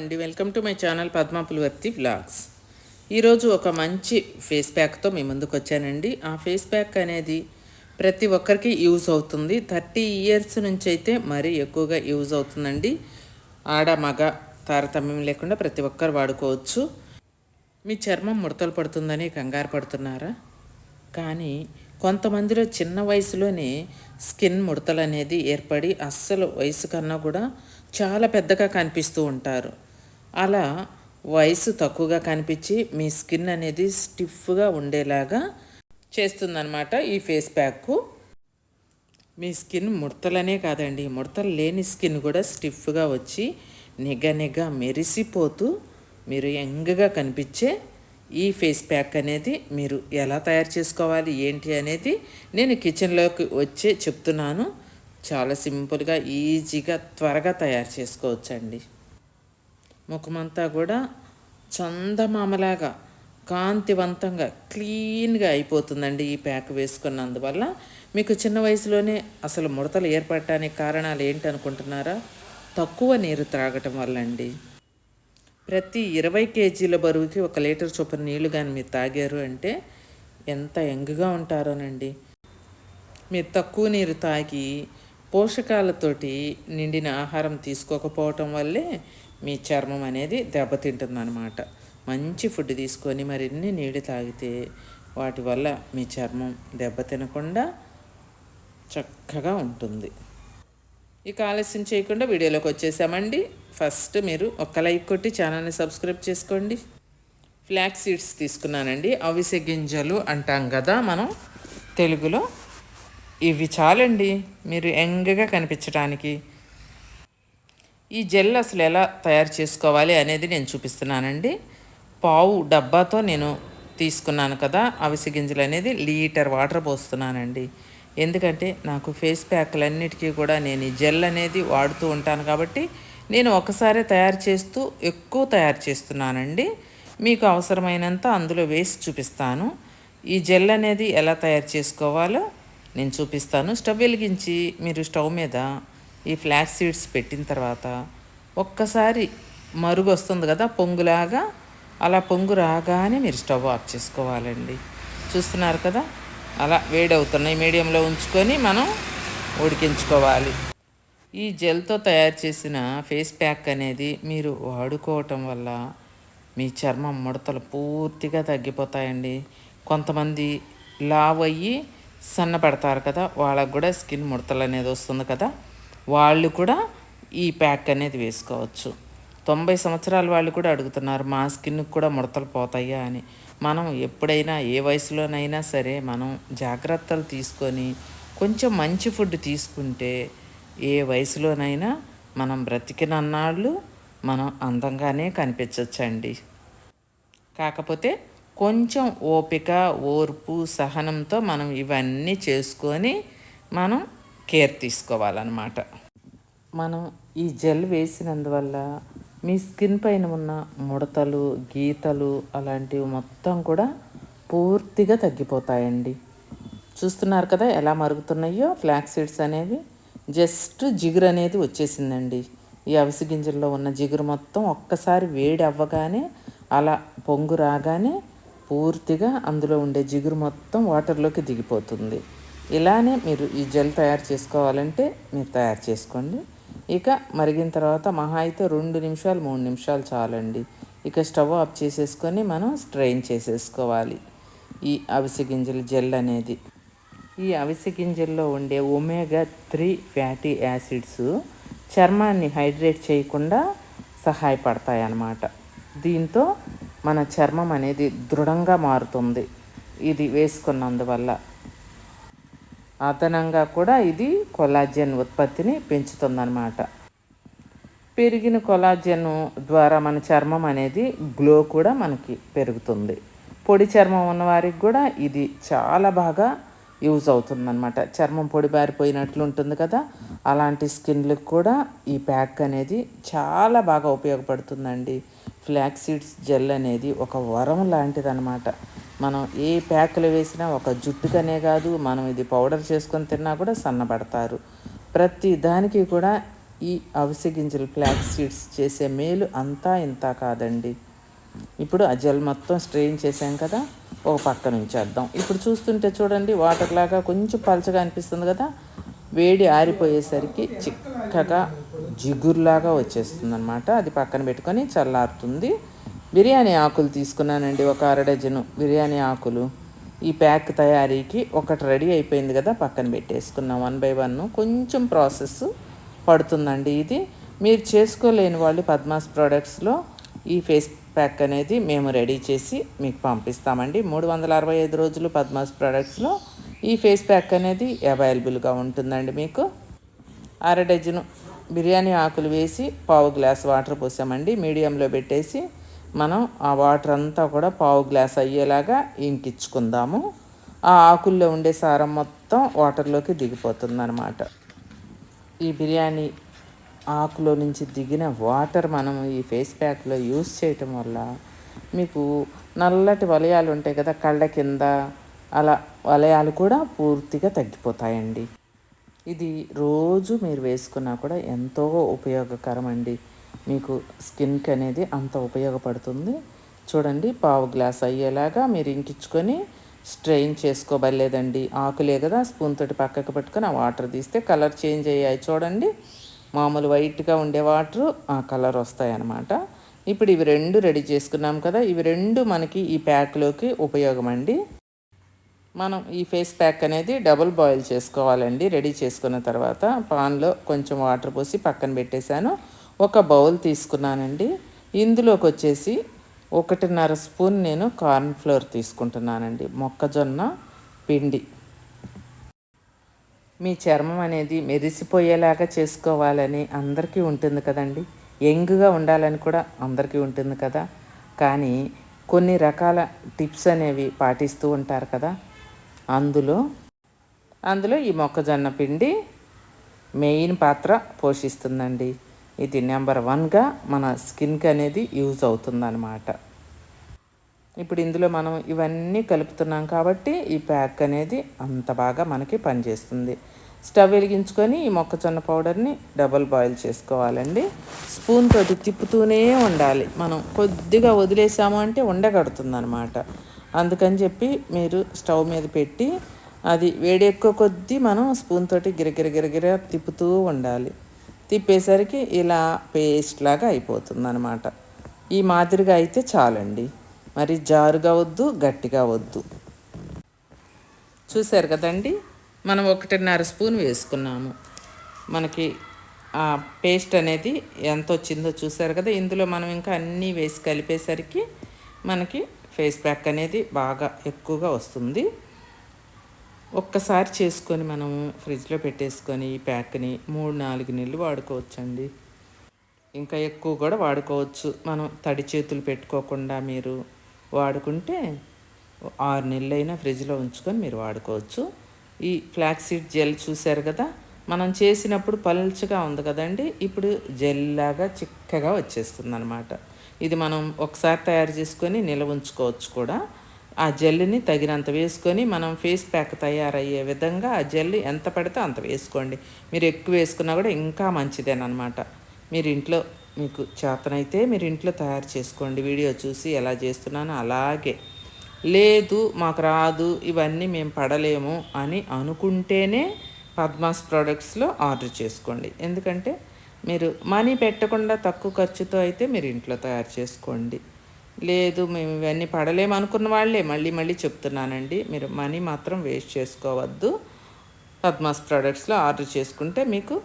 అండి. Welcome to my channel Padma Pulavarthi vlogs. ఈరోజు ఒక మంచి ఫేస్ ప్యాక్తో మీ ముందుకు వచ్చానండి. ఆ ఫేస్ ప్యాక్ అనేది ప్రతి ఒక్కరికి యూజ్ అవుతుంది. థర్టీ ఇయర్స్ నుంచి అయితే మరీ ఎక్కువగా యూజ్ అవుతుందండి. ఆడ మగ తారతమ్యం లేకుండా ప్రతి ఒక్కరు వాడుకోవచ్చు. మీ చర్మం ముడతలు పడుతుందని కంగారు పడుతున్నారా? కానీ కొంతమందిలో చిన్న వయసులోనే స్కిన్ ముడతలు అనేది ఏర్పడి అస్సలు వయసు కన్నా కూడా చాలా పెద్దగా కనిపిస్తూ ఉంటారు. అలా వయసు తక్కువగా కనిపించి మీ స్కిన్ అనేది స్టిఫ్గా ఉండేలాగా చేస్తుందన్నమాట ఈ ఫేస్ ప్యాక్ మీ స్కిన్ ముడతలనే కాదండి ముడతలు లేని స్కిన్ కూడా స్టిఫ్గా వచ్చి నిగ నిగ మెరిసిపోతూ మీరు యంగ్గా కనిపించే ఈ ఫేస్ ప్యాక్ అనేది మీరు ఎలా తయారు చేసుకోవాలి ఏంటి అనేది నేను కిచెన్లోకి వచ్చే చెప్తున్నాను. చాలా సింపుల్గా ఈజీగా త్వరగా తయారు చేసుకోవచ్చండి. ముఖమంతా కూడా చందమామలాగా కాంతివంతంగా క్లీన్గా అయిపోతుందండి ఈ ప్యాక్ వేసుకున్నందువల్ల. మీకు చిన్న వయసులోనే అసలు ముడతలు ఏర్పడటానికి కారణాలు ఏంటి అనుకుంటున్నారా తక్కువ నీరు త్రాగటం వల్ల అండి ప్రతి ఇరవై కేజీల బరువుకి ఒక లీటర్ చొప్పున నీళ్ళు కానీ మీరు తాగారు అంటే ఎంత యంగ్గా ఉంటారోనండి. మీరు తక్కువ నీరు తాగి పోషకాలతోటి నిండిన ఆహారం తీసుకోకపోవటం వల్లే మీ చర్మం అనేది దెబ్బతింటుందన్నమాట. మంచి ఫుడ్ తీసుకొని మరిన్ని నీళ్ళు తాగితే వాటి వల్ల మీ చర్మం దెబ్బతినకుండా చక్కగా ఉంటుంది. ఇక ఆలస్యం చేయకుండా వీడియోలోకి వచ్చేసామండి. ఫస్ట్ మీరు ఒక్క లైక్ కొట్టి ఛానల్ని సబ్స్క్రైబ్ చేసుకోండి. ఫ్లాక్ సీడ్స్ తీసుకున్నానండి. అవిసె గింజలు అంటాం కదా మనం. తెలుగులో ఇవి చాలండి. మీరు యంగ్గా కనిపించడానికి ఈ జెల్ అసలు ఎలా తయారు చేసుకోవాలి అనేది నేను చూపిస్తున్నానండి. పావు డబ్బాతో నేను తీసుకున్నాను కదా అవిసె గింజలు అనేది లీటర్ వాటర్ పోస్తున్నానండి. ఎందుకంటే నాకు ఫేస్ ప్యాక్లన్నిటికీ కూడా నేను ఈ జెల్ అనేది వాడుతూ ఉంటాను కాబట్టి నేను ఒకసారి తయారు చేస్తూ ఎక్కువ తయారు చేస్తున్నానండి. మీకు అవసరమైనంత అందులో వేసి చూపిస్తాను. ఈ జెల్ అనేది ఎలా తయారు చేసుకోవాలో నేను చూపిస్తాను. స్టవ్ వెలిగించి మీరు స్టవ్ మీద ఈ ఫ్లాక్ సీడ్స్ పెట్టిన తర్వాత ఒక్కసారి మరుగు వస్తుంది కదా పొంగులాగా. అలా పొంగు రాగానే మీరు స్టవ్ ఆఫ్ చేసుకోవాలండి. చూస్తున్నారు కదా? అలా వేడవుతున్నాయి. మీడియంలో ఉంచుకొని మనం ఉడికించుకోవాలి. ఈ జెల్తో తయారు చేసిన ఫేస్ ప్యాక్ అనేది మీరు వాడుకోవటం వల్ల మీ చర్మం ముడతలు పూర్తిగా తగ్గిపోతాయండి. కొంతమంది లావ్ అయ్యి సన్నపడతారు కదా? వాళ్ళకు కూడా స్కిన్ ముడతలు అనేది వస్తుంది కదా? వాళ్ళు కూడా ఈ ప్యాక్ అనేది వేసుకోవచ్చు. తొంభై సంవత్సరాల వాళ్ళు కూడా అడుగుతున్నారు మా స్కిన్కి కూడా ముడతలు పోతాయా అని. మనం ఎప్పుడైనా ఏ వయసులోనైనా సరే మనం జాగ్రత్తలు తీసుకొని కొంచెం మంచి ఫుడ్ తీసుకుంటే ఏ వయసులోనైనా మనం బ్రతికినన్నాళ్ళు మనం అందంగానే కనిపించవచ్చండి కాకపోతే కొంచెం ఓపిక ఓర్పు సహనంతో మనం ఇవన్నీ చేసుకొని మనం కేర్ తీసుకోవాలన్నమాట. మనం ఈ జెల్ వేసినందువల్ల మీ స్కిన్ పైన ఉన్న ముడతలు గీతలు అలాంటివి మొత్తం కూడా పూర్తిగా తగ్గిపోతాయండి. చూస్తున్నారు కదా ఎలా మరుగుతున్నాయో? ఫ్లాక్ సీడ్స్ అనేవి జస్ట్ జిగురు అనేది వచ్చేసిందండి. ఈ అవిసి గింజల్లో ఉన్న జిగురు మొత్తం ఒక్కసారి వేడి అవ్వగానే అలా పొంగు రాగానే పూర్తిగా అందులో ఉండే జిగురు మొత్తం వాటర్లోకి దిగిపోతుంది. ఇలానే మీరు ఈ జెల్ తయారు చేసుకోవాలంటే మీరు తయారు చేసుకోండి. ఇక మరిగిన తర్వాత మహా అయితే రెండు నిమిషాలు మూడు నిమిషాలు చాలండి. ఇక స్టవ్ ఆఫ్ చేసేసుకొని మనం స్ట్రెయిన్ చేసేసుకోవాలి. ఈ అవిసె గింజల జెల్ అనేది. ఈ అవిసె గింజల్లో ఉండే ఒమేగా త్రీ ఫ్యాటీ యాసిడ్స్ చర్మాన్ని హైడ్రేట్ చేయకుండా సహాయపడతాయి అన్నమాట. దీంతో మన చర్మం అనేది దృఢంగా మారుతుంది. ఇది వేసుకున్నందువల్ల అదనంగా కూడా ఇది కొలాజన్ ఉత్పత్తిని పెంచుతుందన్నమాట. పెరిగిన కొలాజన్ ద్వారా మన చర్మం అనేది గ్లో కూడా మనకి పెరుగుతుంది. పొడి చర్మం ఉన్నవారికి కూడా ఇది చాలా బాగా యూజ్ అవుతుందన్నమాట. చర్మం పొడి బారిపోయినట్లు ఉంటుంది కదా అలాంటి స్కిన్లకు కూడా ఈ ప్యాక్ అనేది చాలా బాగా ఉపయోగపడుతుందండి. ఫ్లాక్ సీడ్స్ జెల్ అనేది ఒక వరం లాంటిదన్నమాట. మనం ఏ ప్యాకులు వేసినా ఒక జుట్టుకనే కాదు మనం ఇది పౌడర్ చేసుకొని తిన్నా కూడా సన్నబడతారు. ప్రతి దానికి కూడా ఈ అవిసె గింజలు ఫ్లాక్ సీడ్స్ చేసే మేలు అంతా ఇంత కాదండి. ఇప్పుడు ఆ జెల్ మొత్తం స్ట్రెయిన్ చేసాం కదా ఒక పక్క ఉంచేద్దాం ఇప్పుడు చూస్తుంటే చూడండి వాటర్ లాగా కొంచెం పలచగా అనిపిస్తుంది కదా వేడి ఆరిపోయేసరికి చిక్కగా జిగురులాగా వచ్చేస్తుంది అనమాట అది పక్కన పెట్టుకొని చల్లారుతుంది. బిర్యానీ ఆకులు తీసుకున్నానండి ఒక అర డజను బిర్యానీ ఆకులు. ఈ ప్యాక్ తయారీకి ఒకటి రెడీ అయిపోయింది కదా పక్కన పెట్టేసుకున్నాం. వన్ బై వన్ కొంచెం ప్రాసెస్ పడుతుందండి ఇది. మీరు చేసుకోలేని వాళ్ళు పద్మాస్ ప్రోడక్ట్స్లో ఈ ఫేస్ ప్యాక్ అనేది మేము రెడీ చేసి మీకు పంపిస్తామండి. మూడు వందల అరవై ఐదు రోజులు పద్మాస్ ప్రోడక్ట్స్లో ఈ ఫేస్ ప్యాక్ అనేది అవైలబుల్గా ఉంటుందండి మీకు. అర డజను బిర్యానీ ఆకులు వేసి పావు గ్లాస్ వాటర్ పోసామండి. మీడియంలో పెట్టేసి మనం ఆ వాటర్ అంతా కూడా పావు గ్లాస్ అయ్యేలాగా ఇంకించుకుందాము ఆ ఆకుల్లో ఉండే సారం మొత్తం వాటర్లోకి దిగిపోతుంది అనమాట ఈ బిర్యానీ ఆకులో నుంచి దిగిన వాటర్ మనం ఈ ఫేస్ ప్యాక్లో యూస్ చేయటం వల్ల మీకు నల్లటి వలయాలు ఉంటాయి కదా కళ్ళ కింద అలా వలయాలు కూడా పూర్తిగా తగ్గిపోతాయండి. ఇది రోజు మీరు వేసుకున్నా కూడా ఎంతో ఉపయోగకరం అండి మీకు స్కిన్కి అనేది అంత ఉపయోగపడుతుంది. చూడండి పావు గ్లాస్ అయ్యేలాగా మీరు ఇంకించుకొని స్ట్రెయిన్ చేసుకోబలేదండి ఆకులే కదా స్పూన్ తోటి పక్కకు పెట్టుకొని ఆ వాటర్ తీస్తే కలర్ చేంజ్ అయ్యాయి చూడండి. మామూలు వైట్గా ఉండే వాటర్ ఆ కలర్ వస్తాయన్నమాట. ఇప్పుడు ఇవి రెండు రెడీ చేసుకున్నాం కదా ఇవి రెండు మనకి ఈ ప్యాక్లోకి ఉపయోగం అండి మనం ఈ ఫేస్ ప్యాక్ అనేది డబుల్ బాయిల్ చేసుకోవాలండి రెడీ చేసుకున్న తర్వాత. పాన్లో కొంచెం వాటర్ పోసి పక్కన పెట్టేశాను. ఒక బౌల్ తీసుకున్నానండి. ఇందులోకి వచ్చేసి ఒకటిన్నర స్పూన్ నేను కార్న్ ఫ్లోర్ తీసుకుంటున్నానండి. మొక్కజొన్న పిండి. మీ చర్మం అనేది మెరిసిపోయేలాగా చేసుకోవాలని అందరికీ ఉంటుంది కదండి. యంగ్గా ఉండాలని కూడా అందరికీ ఉంటుంది కదా. కానీ కొన్ని రకాల టిప్స్ అనేవి పాటిస్తూ ఉంటారు కదా. అందులో అందులో ఈ మొక్కజొన్న పిండి మెయిన్ పాత్ర పోషిస్తుందండి. ఇది నెంబర్ వన్గా మన స్కిన్కి అనేది యూజ్ అవుతుందన్నమాట. ఇప్పుడు ఇందులో మనం ఇవన్నీ కలుపుతున్నాం కాబట్టి ఈ ప్యాక్ అనేది అంత బాగా మనకి పనిచేస్తుంది. స్టవ్ వెలిగించుకొని ఈ మొక్కజొన్న పౌడర్ని డబల్ బాయిల్ చేసుకోవాలండి. స్పూన్ తోటి తిప్పుతూనే ఉండాలి. మనం కొద్దిగా వదిలేసాము అంటే ఉండగడుతుంది అనమాట అందుకని చెప్పి మీరు స్టవ్ మీద పెట్టి అది వేడి ఎక్కువ కొద్దీ మనం స్పూన్ తోటి గిరగిర గిరగిర తిప్పుతూ ఉండాలి. తిప్పేసరికి ఇలా పేస్ట్ లాగా అయిపోతుంది అనమాట ఈ మాదిరిగా అయితే చాలండి. మరి జారుగా వద్దు గట్టిగా వద్దు. చూశారు కదండి? మనం ఒకటిన్నర స్పూన్ వేసుకున్నాము. మనకి ఆ పేస్ట్ అనేది ఎంత వచ్చిందో చూసారు కదా? ఇందులో మనం ఇంకా అన్నీ వేసి కలిపేసరికి మనకి ఫేస్ ప్యాక్ అనేది బాగా ఎక్కువగా వస్తుంది. ఒక్కసారి చేసుకొని మనం ఫ్రిడ్జ్లో పెట్టేసుకొని ఈ ప్యాక్ని మూడు నాలుగు నెలలు వాడుకోవచ్చండి. ఇంకా ఎక్కువ కూడా వాడుకోవచ్చు. మనం తడి చేతులు పెట్టుకోకుండా మీరు వాడుకుంటే ఆరు నెలలైనా ఫ్రిడ్జ్లో ఉంచుకొని మీరు వాడుకోవచ్చు. ఈ ఫ్లాక్సీడ్ జెల్ చూశారు కదా? మనం చేసినప్పుడు పల్చగా ఉంది కదండి? ఇప్పుడు జెల్ లాగా చిక్కగా వచ్చేస్తుంది అనమాట ఇది మనం ఒకసారి తయారు చేసుకొని నిల్వ ఉంచుకోవచ్చు కూడా. ఆ జెల్ని తగినంత వేసుకొని మనం ఫేస్ ప్యాక్ తయారయ్యే విధంగా ఆ జెల్ ఎంత పడితే అంత వేసుకోండి. మీరు ఎక్కువ వేసుకున్నా కూడా ఇంకా మంచిదేనమాట మీరు ఇంట్లో మీకు చేతనైతే మీరు ఇంట్లో తయారు చేసుకోండి. వీడియో చూసి ఎలా చేస్తున్నానో అలాగే. లేదు మాకు రాదు ఇవన్నీ మేము పడలేము అని అనుకుంటేనే పద్మాస్ ప్రోడక్ట్స్లో ఆర్డర్ చేసుకోండి. ఎందుకంటే మీరు మనీ పెట్టకుండా తక్కువ ఖర్చుతో అయితే మీరు ఇంట్లో తయారు చేసుకోండి. లేదు మేము ఇవన్నీ పడలేము అనుకున్న వాళ్ళే. మళ్ళీ మళ్ళీ చెప్తున్నానండి మీరు మనీ మాత్రం వేస్ట్ చేసుకోవద్దు. పద్మాస్ ప్రోడక్ట్స్లో ఆర్డర్ చేసుకుంటే మీకు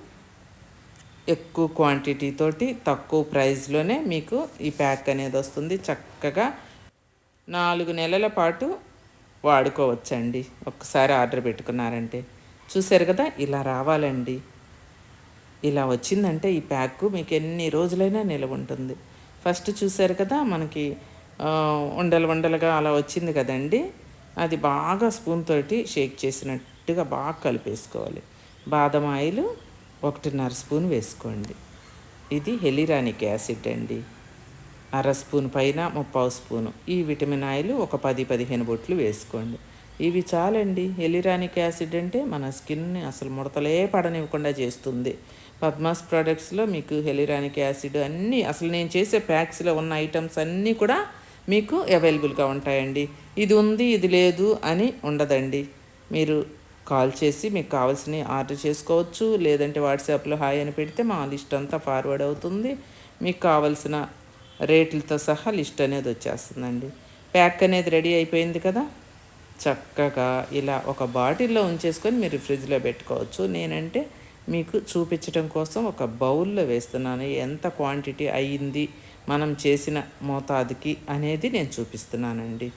ఎక్కువ క్వాంటిటీ తోటి తక్కువ ప్రైస్లోనే మీకు ఈ ప్యాక్ అనేది వస్తుంది. చక్కగా నాలుగు నెలల పాటు వాడుకోవచ్చండి. ఒక్కసారి ఆర్డర్ పెట్టుకున్నారంటే. చూశారు కదా ఇలా రావాలండి. ఇలా వచ్చిందంటే ఈ ప్యాక్ మీకు ఎన్ని రోజులైనా నిలవ ఉంటుంది. ఫస్ట్ చూసారు కదా మనకి ఉండలు ఉండలుగా అలా వచ్చింది కదండి. అది బాగా స్పూన్ తోటి షేక్ చేసినట్టుగా బాగా కలిపేసుకోవాలి. బాదం ఆయిల్ ఒకటిన్నర స్పూన్ వేసుకోండి. ఇది హెలిరానిక్ యాసిడ్ అండి. అర స్పూన్ పైన ముప్పావు స్పూను. ఈ విటమిన్ ఆయిల్ ఒక పది పదిహేను బొట్లు వేసుకోండి. ఇవి చాలండి. ఎలిరానిక్ యాసిడ్ అంటే మన స్కిన్ని అసలు ముడతలే పడనివ్వకుండా చేస్తుంది. పద్మాస్ ప్రోడక్ట్స్లో మీకు హెలిరానిక్ యాసిడ్ అన్నీ అసలు నేను చేసే ప్యాక్స్లో ఉన్న ఐటమ్స్ అన్నీ కూడా మీకు అవైలబుల్గా ఉంటాయండి. ఇది ఉంది ఇది లేదు అని ఉండదండి. మీరు కాల్ చేసి మీకు కావాల్సినవి ఆర్డర్ చేసుకోవచ్చు లేదంటే వాట్సాప్లో హాయ్ అని పెడితే మా లిస్ట్ అంతా ఫార్వర్డ్ అవుతుంది. మీకు కావాల్సిన రేట్లతో సహా లిస్ట్ అనేది వచ్చేస్తుందండి. ప్యాక్ అనేది రెడీ అయిపోయింది కదా? చక్కగా ఇలా ఒక బాటిల్లో ఉంచేసుకొని మీరు ఫ్రిడ్జ్లో పెట్టుకోవచ్చు. నేనంటే మీకు చూపించడం కోసం ఒక బౌల్లో వేస్తున్నాను. ఎంత క్వాంటిటీ అయ్యింది మనం చేసిన మోతాదుకి అనేది నేను చూపిస్తున్నానండి.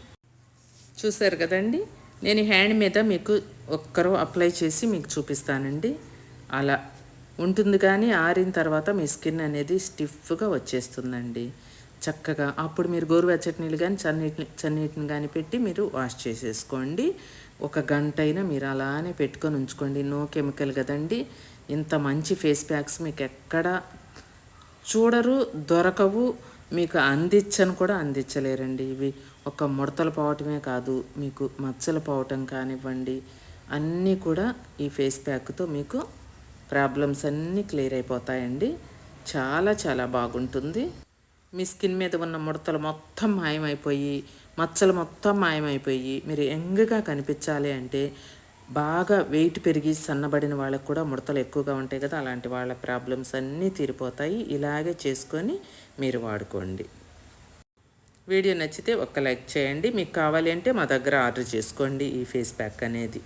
చూసారు కదండి? నేను హ్యాండ్ మీద మీకు ఒక్కరో అప్లై చేసి మీకు చూపిస్తానండి. అలా ఉంటుంది కానీ ఆరిన తర్వాత మీ స్కిన్ అనేది స్టిఫ్గా వచ్చేస్తుందండి. చక్కగా అప్పుడు మీరు గోరువెచ్చటి నీళ్ళు కానీ చన్నీటిని చన్నీటిని కానీ పెట్టి మీరు వాష్ చేసేసుకోండి. ఒక గంట అయినా మీరు అలానే పెట్టుకొని ఉంచుకోండి. నో కెమికల్ కదండి. ఇంత మంచి ఫేస్ ప్యాక్స్ మీకు ఎక్కడ చూడరు దొరకవు మీకు అందించను కూడా అందించలేరండి ఇవి. ఒక ముడతలు పోవటమే కాదు మీకు మచ్చలు పోవటం కానివ్వండి అన్నీ కూడా ఈ ఫేస్ ప్యాక్తో మీకు ప్రాబ్లమ్స్ అన్నీ క్లియర్ అయిపోతాయండి. చాలా చాలా బాగుంటుంది. మీ స్కిన్ మీద ఉన్న ముడతలు మొత్తం మాయమైపోయి మచ్చలు మొత్తం మాయమైపోయి మీరు యంగ్గా కనిపించాలి అంటే బాగా వెయిట్ పెరిగి సన్నబడిన వాళ్ళకు కూడా ముడతలు ఎక్కువగా ఉంటాయి కదా అలాంటి వాళ్ళ ప్రాబ్లమ్స్ అన్నీ తీరిపోతాయి. ఇలాగే చేసుకొని మీరు వాడుకోండి. వీడియో నచ్చితే ఒక లైక్ చేయండి. మీకు కావాలి అంటే మా దగ్గర ఆర్డర్ చేసుకోండి ఈ ఫేస్ ప్యాక్ అనేది.